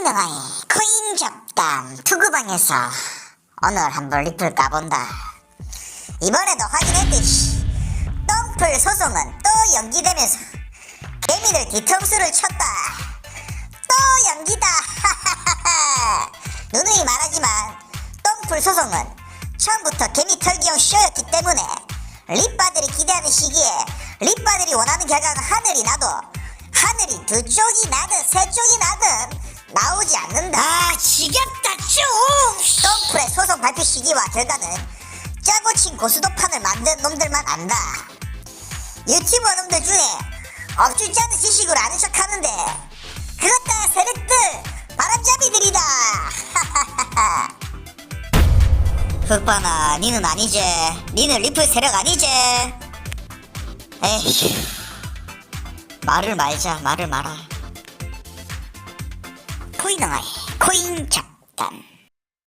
코인왕의 코인 잡담 투구방에서 오늘 한번 리플 까본다. 이번에도 확인했듯이 똥풀 소송은 또 연기되면서 개미들 뒤통수를 쳤다. 또 연기다. 누누이 말하지만 똥풀 소송은 처음부터 개미 털기용 쇼였기 때문에 립바들이 기대하는 시기에 립바들이 원하는 결과가 하늘이 나도 하늘이 두 쪽이 나든 세 쪽이 나든 나오지 않는다. 아 지겹다 쭉. 똥풀의 소송 발표 시기와 결과는 짜고 친 고수도판을 만든 놈들만 안다. 유튜버 놈들 중에 억줄지 않은 지식으로 아는 척 하는데 그것 다 세력들 바람잡이들이다. 흑바나 니는 아니지 니는 리플 세력 아니지 에휴 말을 말자 말을 말아 코인왕아의 코인 잡담